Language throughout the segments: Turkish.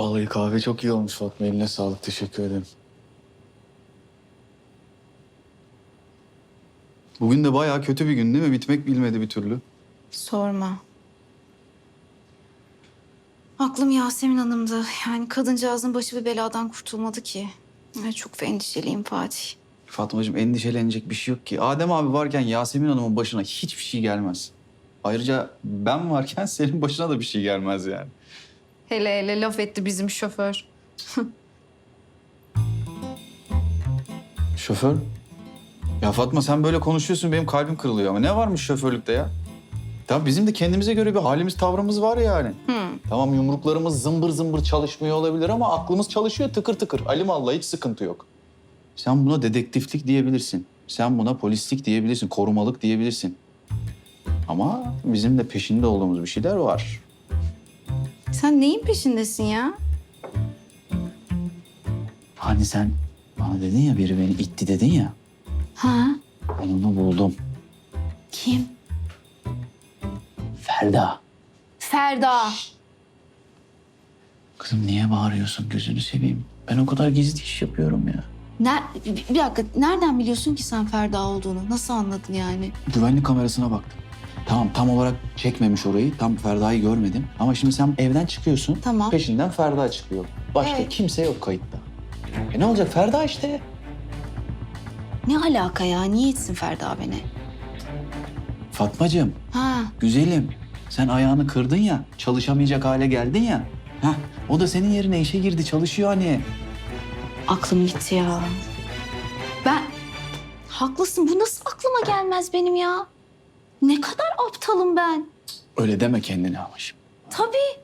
Vallahi kahve çok iyi olmuş Fatma. Eline sağlık. Teşekkür ederim. Bugün de bayağı kötü bir gün değil mi? Bitmek bilmedi bir türlü. Sorma. Aklım Yasemin Hanım'dı. Yani kadıncağızın başı bir beladan kurtulmadı ki. Ay, çok endişeliyim Fatih. Fatmacığım endişelenecek bir şey yok ki. Adem abi varken Yasemin Hanım'ın başına hiçbir şey gelmez. Ayrıca ben varken senin başına da bir şey gelmez yani. Hele hele laf etti bizim şoför. Şoför? Ya Fatma sen böyle konuşuyorsun benim kalbim kırılıyor ama ne varmış şoförlükte ya? Tamam bizim de kendimize göre bir halimiz tavrımız var yani. Tamam yumruklarımız zımbır zımbır çalışmıyor olabilir ama aklımız çalışıyor tıkır tıkır. Alimallah hiç sıkıntı yok. Sen buna dedektiflik diyebilirsin. Sen buna polislik diyebilirsin, korumalık diyebilirsin. Ama bizim de peşinde olduğumuz bir şeyler var. Sen neyin peşindesin ya? Hani sen bana dedin ya biri beni itti dedin ya. Ha? Ben onu buldum. Kim? Ferda. Ferda. Kızım niye bağırıyorsun gözünü seveyim? Ben o kadar gizli iş yapıyorum ya. Ner bir dakika. Nereden biliyorsun ki sen Ferda olduğunu? Nasıl anladın yani? Güvenlik kamerasına baktım. Tamam tam olarak çekmemiş orayı. Tam Ferda'yı görmedim. Ama şimdi sen evden çıkıyorsun. Tamam. Peşinden Ferda çıkıyor. Başka Evet. kimse yok kayıtta. E ne olacak Ferda işte. Ne alaka ya? Niye etsin Ferda beni? Fatmacığım, Ha? güzelim. Sen ayağını kırdın ya, çalışamayacak hale geldin ya. Hah, o da senin yerine işe girdi, çalışıyor hani. Aklım gitti ya. Ben... Haklısın. Bu nasıl aklıma gelmez benim ya? Ne kadar aptalım ben. Öyle deme kendine ama şimdi. Tabii.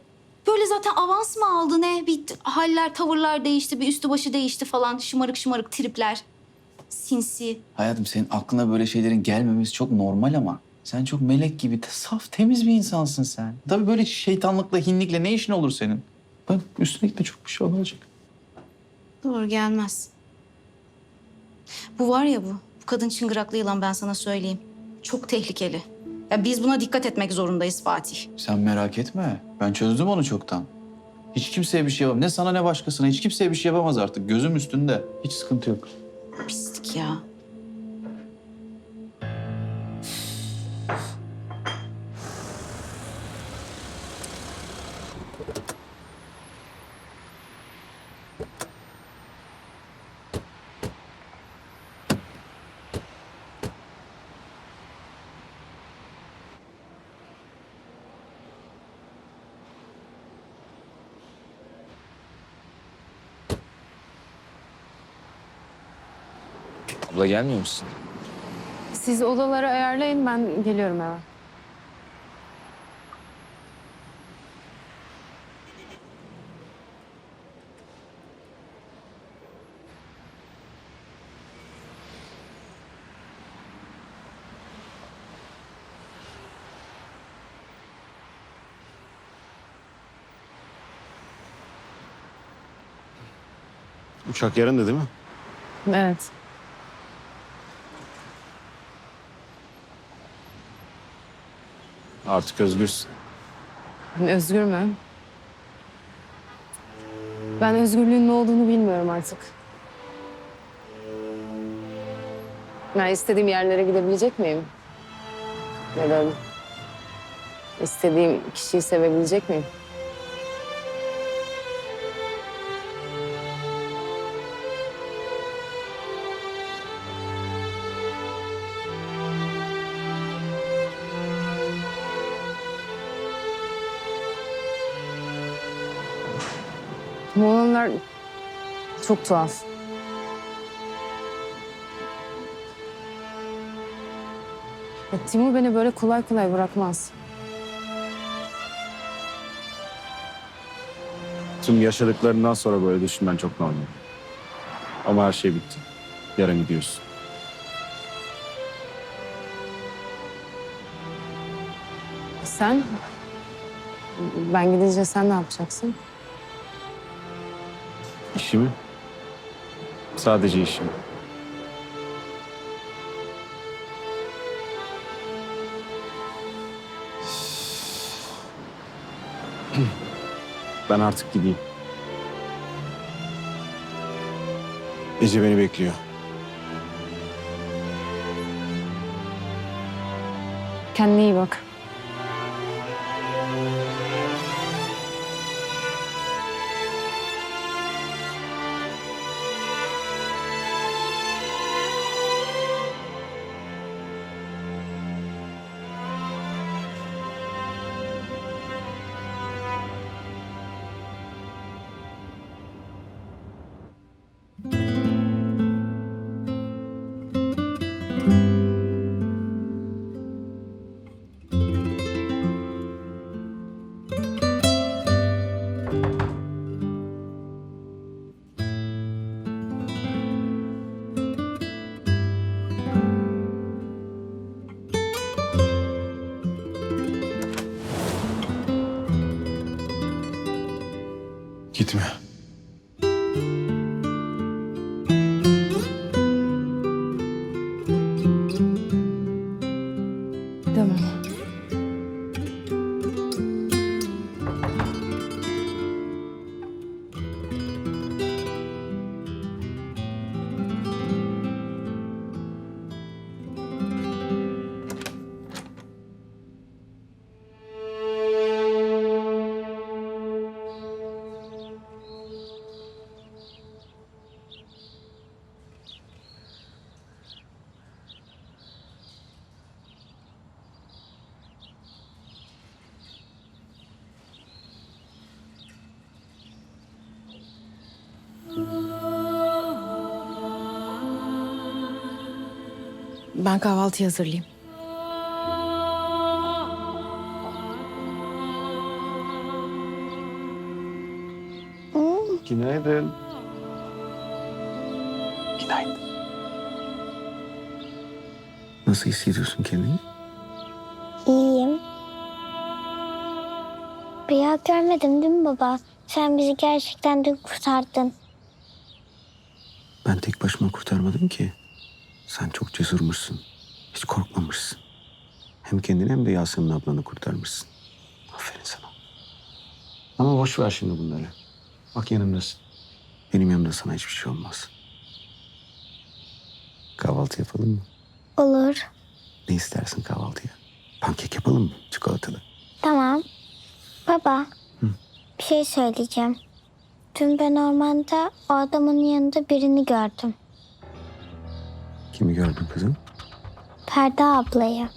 Böyle zaten avans mı aldı ne? Bir haller, tavırlar değişti, bir üstü başı değişti falan. Şımarık şımarık tripler. Sinsi. Hayatım senin aklına böyle şeylerin gelmemesi çok normal ama. Sen çok melek gibi, te- saf, temiz bir insansın sen. Tabii böyle şeytanlıkla, hinlikle ne işin olur senin? Bak üstüne gitme çok bir şey olacak. Doğru gelmez. Bu var ya bu. Bu kadın çıngıraklı yılan ben sana söyleyeyim. Çok tehlikeli. Ya biz buna dikkat etmek zorundayız Fatih. Sen merak etme. Ben çözdüm onu çoktan. Hiç kimseye bir şey yapamaz. Ne sana ne başkasına. Hiç kimseye bir şey yapamaz artık. Gözüm üstünde. Hiç sıkıntı yok. Pislik ya. Abla gelmiyor musun? Siz odaları ayarlayın ben geliyorum eve. Uçak yarındı değil mi? Evet. Artık özgürsün. Özgür mü? Ben özgürlüğün ne olduğunu bilmiyorum artık. Ben istediğim yerlere gidebilecek miyim? Neden? İstediğim kişiyi sevebilecek miyim? Bu olanlar çok tuhaf. Ya Timur beni böyle kolay kolay bırakmaz. Tüm yaşadıklarından sonra böyle düşünmen çok normal. Ama her şey bitti. Yarın gidiyorsun. Sen? Ben gidince sen ne yapacaksın? İşimi. Sadece işimi. Ben artık gideyim. Ece beni bekliyor. Kendine iyi bak. Gitme. Ben kahvaltı hazırlayayım. Günaydın. Günaydın. Nasıl hissediyorsun kendini? İyiyim. Rüya görmedim değil mi baba? Sen bizi gerçekten de kurtardın. Ben tek başıma kurtarmadım ki. Sen çok cesurmuşsun. Hiç korkmamışsın. Hem kendini hem de Yasemin ablanı kurtarmışsın. Aferin sana. Ama boş ver şimdi bunları. Bak yanımdasın. Benim yanımda sana hiçbir şey olmaz. Kahvaltı yapalım mı? Olur. Ne istersin kahvaltıya? Pankek yapalım mı? Çikolatalı. Tamam. Baba. Bir şey söyleyeceğim. Dün ben ormanda o adamın yanında birini gördüm. Kimi gördün kızım? Ferda ablayı.